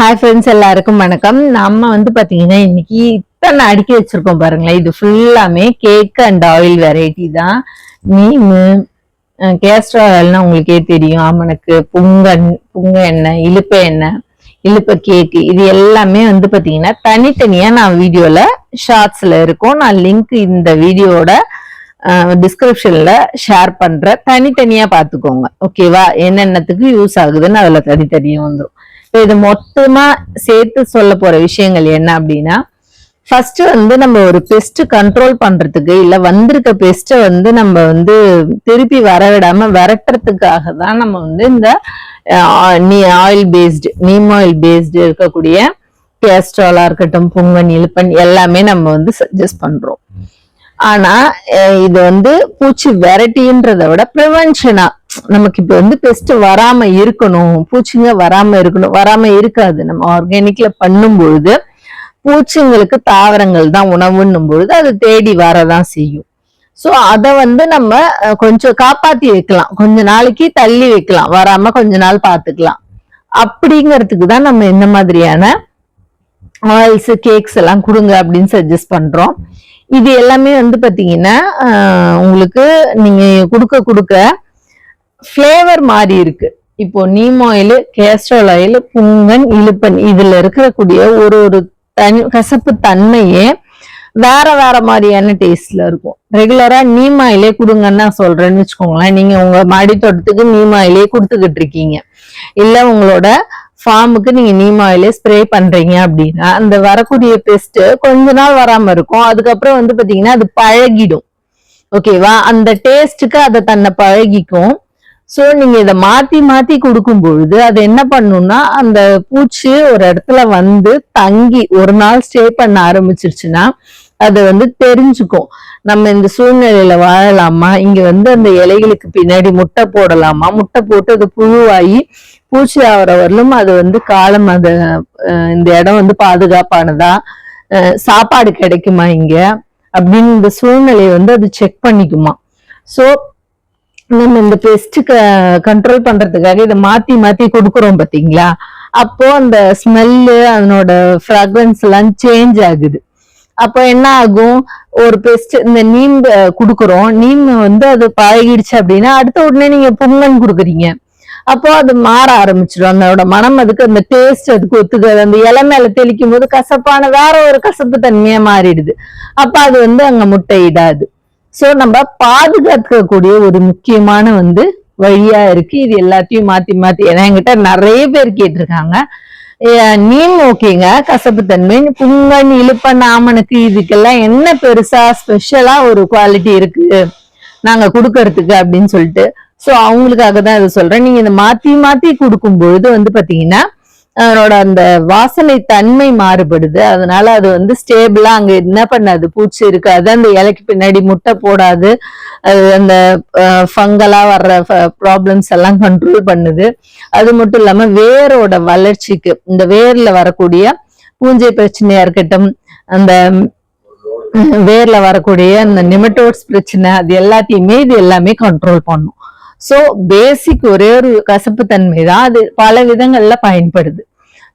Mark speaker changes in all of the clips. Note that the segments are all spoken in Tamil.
Speaker 1: ஹாய் ஃப்ரெண்ட்ஸ் எல்லாருக்கும் வணக்கம். நம்ம வந்து பார்த்தீங்கன்னா இன்னைக்கு இத்தனை அடுக்கி வச்சிருக்கோம் பாருங்களேன். இது ஃபுல்லாமே கேக் அண்ட் ஆயில் வெரைட்டி தான். மீன் கேஸ்டர் ஆயில்னா உங்களுக்கே தெரியும். ஆமனுக்கு புங்கன் புங்க எண்ணெய் இழுப்ப எண்ணெய் இழுப்ப கேக் இது எல்லாமே வந்து பார்த்தீங்கன்னா தனித்தனியாக நான் வீடியோவில் ஷார்ட்ஸில் இருக்கும். நான் லிங்க் இந்த வீடியோட டிஸ்கிரிப்ஷன்ல ஷேர் பண்ணுறேன் தனித்தனியா பாத்துக்கோங்க. ஓகேவா என்னென்னத்துக்கு யூஸ் ஆகுதுன்னு அதுல தனித்தனியா வந்துடும் இப்போ இது மொத்தமா சேர்த்து சொல்ல போற விஷயங்கள் என்ன அப்படின்னா ஃபர்ஸ்ட் வந்து நம்ம ஒரு பெஸ்ட் கண்ட்ரோல் பண்றதுக்கு இல்ல வந்திருக்க பெஸ்ட்டை வந்து நம்ம வந்து திருப்பி வரவிடாம விரட்டுறதுக்காக தான் நம்ம வந்து இந்த நீ oil based neem oil based இருக்கக்கூடிய கேஸ்ட்ராலா இருக்கட்டும் புங்கன் இழுப்பன் எல்லாமே நம்ம வந்து சஜஸ்ட் பண்றோம். ஆனா இது வந்து பூச்சி வெரைட்டின்றத விட ப்ரிவென்ஷனா நமக்கு இப்போ வந்து பெஸ்ட் வராம இருக்கணும். பூச்சிங்க வராம இருக்கணும். வராம இருக்காது. நம்ம ஆர்கானிக்ல பண்ணும் பொழுது பூச்சிங்களுக்கு தாவரங்கள் தான் உணவுன்னும் பொழுது அது தேடி வரதான் செய்யும். சோ அதை வந்து நம்ம கொஞ்சம் காப்பாத்தி வைக்கலாம். கொஞ்ச நாளைக்கு தள்ளி வைக்கலாம். வராம கொஞ்ச நாள் பார்த்துக்கலாம் அப்படிங்கிறதுக்கு தான் நம்ம இந்த மாதிரியான ஆயில்ஸ் கேக்ஸ் எல்லாம் கொடுங்க அப்படின்னு சஜஸ்ட் பண்றோம். இது எல்லாமே வந்து பாத்தீங்கன்னா உங்களுக்கு நீங்க கொடுக்க கொடுக்க ஃப்ளேவர் மாறி இருக்கு. இப்போ நீம் ஆயில் கேஸ்ட்ரால் ஆயில் புங்கன் இழுப்பன் இதுல இருக்கக்கூடிய ஒரு ஒரு தனி கசப்பு தன்மையே வேற வேற மாதிரியான டேஸ்ட்ல இருக்கும். ரெகுலரா நீம் ஆயிலே கொடுங்கன்னு நான் சொல்றேன்னு வச்சுக்கோங்களேன். நீங்க உங்க மாடி தோட்டத்துக்கு நீம் ஆயிலே கொடுத்துக்கிட்டு இருக்கீங்க. இல்ல உங்களோட ஃபார்முக்கு நீங்க நீம் ஆயிலே ஸ்ப்ரே பண்றீங்க அப்படின்னா அந்த வரக்கூடிய பெஸ்ட் கொஞ்ச நாள் வராம இருக்கும். அதுக்கப்புறம் வந்து பாத்தீங்கன்னா அது பழகிடும். ஓகேவா அந்த டேஸ்ட்டுக்கு அதை தன்னை பழகிக்கும். ஸோ நீங்க இதை மாத்தி மாத்தி கொடுக்கும் பொழுது அது என்ன பண்ணும்னா அந்த பூச்சி ஒரு இடத்துல வந்து தங்கி ஒரு நாள் ஸ்டே பண்ண ஆரம்பிச்சிருச்சுன்னா அது வந்து தெரிஞ்சுக்கும். நம்ம இந்த சூழ்நிலையில வாழலாமா? இங்க வந்து அந்த இலைகளுக்கு பின்னாடி முட்டை போடலாமா? முட்டை போட்டு அது புழுவாகி பூச்சி ஆகிற வரலும் அது வந்து காலம் அது இந்த இடம் வந்து பாதுகாப்பானதா? சாப்பாடு கிடைக்குமா இங்க? அப்படின்னு இந்த சூழ்நிலையை வந்து அது செக் பண்ணிக்குமா. ஸோ நம்ம இந்த பெஸ்ட் கண்ட்ரோல் பண்றதுக்காக இதை மாத்தி மாத்தி கொடுக்குறோம் பாத்தீங்களா அப்போ அந்த ஸ்மெல்லு அதனோட ஃப்ராக்ரன்ஸ் எல்லாம் சேஞ்ச் ஆகுது. அப்போ என்ன ஆகும்? ஒரு பெஸ்ட் இந்த நீம் கொடுக்குறோம். நீம் வந்து அது பழகிடுச்சு அப்படின்னா அடுத்த உடனே நீங்க புங்கன் கொடுக்குறீங்க. அப்போ அது மாற ஆரம்பிச்சிடும். அதோட மனம் அதுக்கு அந்த டேஸ்ட் அதுக்கு ஒத்துக்காது. அந்த இலை மேல தெளிக்கும் போது கசப்பான வேற ஒரு கசப்பு தன்மையா மாறிடுது. அப்ப அது வந்து அங்க முட்டையிடாது. ஸோ நம்ம பாதுகாக்கக்கூடிய ஒரு முக்கியமான வந்து வழியா இருக்கு. இது எல்லாத்தையும் மாத்தி மாத்தி. ஏன்னா என்கிட்ட நிறைய பேர் கேட்டிருக்காங்க. நீம் ஓகேங்க. கசப்பு தன்மை புங்கன் இழுப்பன் ஆமனுக்கு இதுக்கெல்லாம் என்ன பெருசா ஸ்பெஷலா ஒரு குவாலிட்டி இருக்கு? நாங்க கொடுக்கறதுக்கு அப்படின்னு சொல்லிட்டு. ஸோ அவங்களுக்காக தான் இதை சொல்றேன். நீங்க இதை மாத்தி மாத்தி கொடுக்கும்பொழுது வந்து பாத்தீங்கன்னா அதனோட அந்த வாசனை தன்மை மாறுபடுது. அதனால அது வந்து ஸ்டேபிளா அங்க என்ன பண்ணாது? பூச்சி இருக்காது அந்த இலைக்கு பின்னாடி முட்டை போடாது. அது அந்த ஃபங்கலா வர்ற ப்ராப்ளம்ஸ் எல்லாம் கண்ட்ரோல் பண்ணுது. அது மட்டும் இல்லாம வேரோட வளர்ச்சிக்கு இந்த வேர்ல வரக்கூடிய பூஞ்சை பிரச்சனையா இருக்கட்டும் அந்த வேர்ல வரக்கூடிய அந்த நிமட்டோட்ஸ் பிரச்சனை அது எல்லாத்தையுமே இது எல்லாமே கண்ட்ரோல் பண்ணும். சோ பேசிக் ஒரே ஒரு கசப்பு தன்மை தான் அது பல விதங்கள்ல பயன்படுது.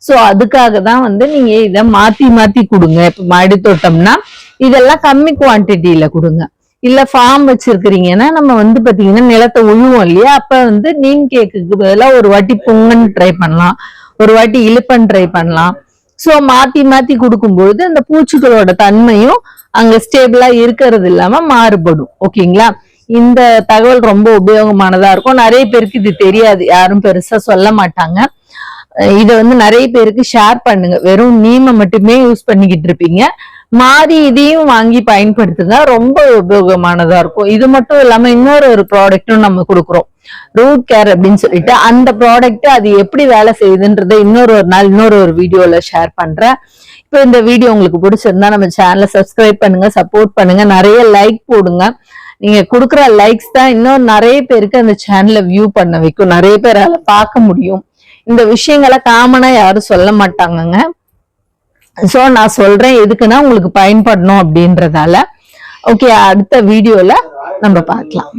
Speaker 1: சோ அதுக்காக தான் வந்து நீங்க இத மாத்தி மாத்தி கொடுங்க. இப்போ மாடி தோட்டம்னா இதெல்லாம் கம்மி குவான்டிட்டியில கொடுங்க. இல்ல ஃபார்ம் வச்சிருக்கிறீங்கன்னா நம்ம வந்து பாத்தீங்கன்னா நிலத்தை உழுவோம் இல்லையா? அப்ப வந்து நீம் கேக்குக்கு பதிலா ஒரு வாட்டி பொங்கன் ட்ரை பண்ணலாம். ஒரு வாட்டி இழுப்பன் ட்ரை பண்ணலாம். சோ மாத்தி மாத்தி கொடுக்கும்பொழுது அந்த பூச்சிகளோட தன்மையும் அங்க ஸ்டேபிளா இருக்கிறது இல்லாம மாறுபடும். ஓகேங்களா இந்த தகவல் ரொம்ப உபயோகமானதா இருக்கும். நிறைய பேருக்கு இது தெரியாது. யாரும் பெருசா சொல்ல மாட்டாங்க. இத இதை வந்து நிறைய பேருக்கு ஷேர் பண்ணுங்க. வெறும் நீமை மட்டுமே யூஸ் பண்ணிக்கிட்டு இருப்பீங்க. மாறி இதையும் வாங்கி பயன்படுத்துங்க ரொம்ப உபயோகமானதா இருக்கும். இது மட்டும் இல்லாம இன்னொரு ஒரு ப்ராடக்ட்டும் நம்ம கொடுக்குறோம். ரூட் கேர் அப்படின்னு சொல்லிட்டு அந்த ப்ராடக்ட் அது எப்படி வேலை செய்யுதுன்றதை இன்னொரு ஒரு நாள் இன்னொரு ஒரு வீடியோல ஷேர் பண்றேன். இப்போ இந்த வீடியோ உங்களுக்கு பிடிச்சிருந்தா நம்ம சேனலை சப்ஸ்கிரைப் பண்ணுங்க சப்போர்ட் பண்ணுங்க. நிறைய லைக் போடுங்க. நீங்க கொடுக்குற லைக்ஸ் தான் இன்னும் நிறைய பேருக்கு அந்த சேனலை வியூ பண்ண வைக்கும். நிறைய பேரால பார்க்க முடியும். இந்த விஷயங்களை காமனா யாரும் சொல்ல மாட்டாங்கங்க. சோ நான் சொல்றேன் எதுக்குன்னா உங்களுக்கு பயன்படணும் அப்படின்றதால. ஓகே அடுத்த வீடியோல நம்ம பார்க்கலாம்.